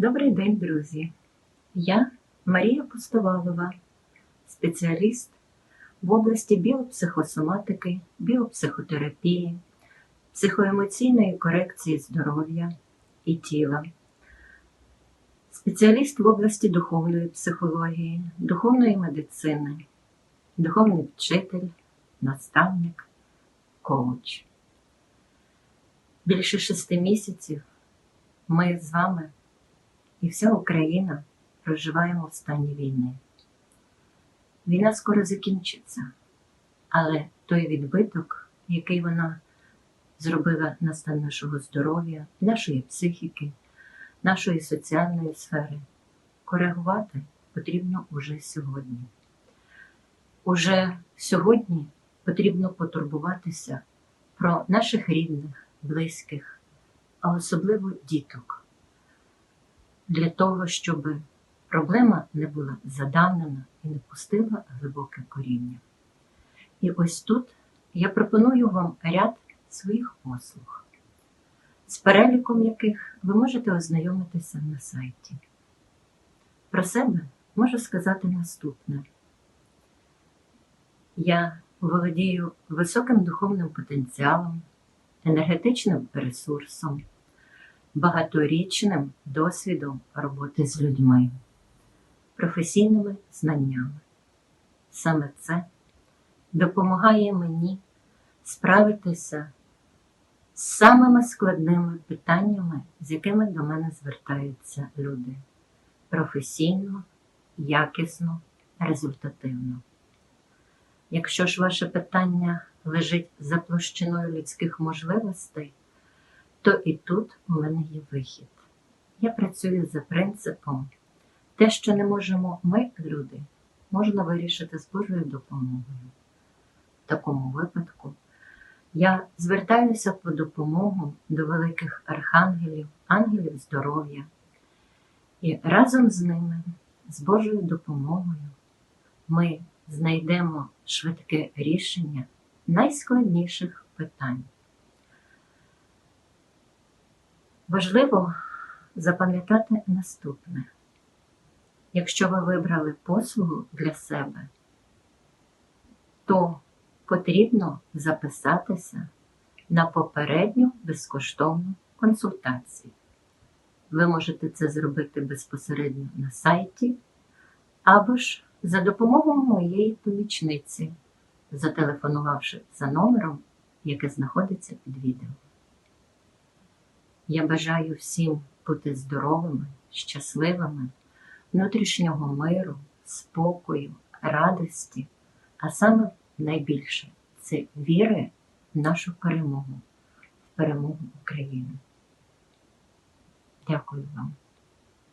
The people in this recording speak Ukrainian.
Добрий день, друзі! Я Марія Пустовалова, спеціаліст в області біопсихосоматики, біопсихотерапії, психоемоційної корекції здоров'я і тіла, спеціаліст в області духовної психології, духовної медицини, духовний вчитель, наставник, коуч. Більше шести місяців ми з вами і вся Україна проживаємо в стані війни. Війна скоро закінчиться, але той відбиток, який вона зробила на стан нашого здоров'я, нашої психіки, нашої соціальної сфери, коригувати потрібно уже сьогодні. Уже сьогодні потрібно потурбуватися про наших рідних, близьких, а особливо діток для того, щоб проблема не була задавнена і не пустила глибоке коріння. І ось тут я пропоную вам ряд своїх послуг, з переліком яких ви можете ознайомитися на сайті. Про себе можу сказати наступне. Я володію високим духовним потенціалом, енергетичним ресурсом багаторічним досвідом роботи з людьми, професійними знаннями. Саме це допомагає мені справитися з самими складними питаннями, з якими до мене звертаються люди професійно, якісно, результативно. Якщо ж ваше питання лежить за площиною людських можливостей, то і тут у мене є вихід. Я працюю за принципом, те, що не можемо ми, люди, можна вирішити з Божою допомогою. В такому випадку я звертаюся по допомогу до великих архангелів, ангелів здоров'я, і разом з ними, з Божою допомогою, ми знайдемо швидке рішення найскладніших питань. Важливо запам'ятати наступне. Якщо ви вибрали послугу для себе, то потрібно записатися на попередню безкоштовну консультацію. Ви можете це зробити безпосередньо на сайті, або ж за допомогою моєї помічниці, зателефонувавши за номером, яке знаходиться під відео. Я бажаю всім бути здоровими, щасливими, внутрішнього миру, спокою, радості, а саме найбільше це віри в нашу перемогу, в перемогу України. Дякую вам.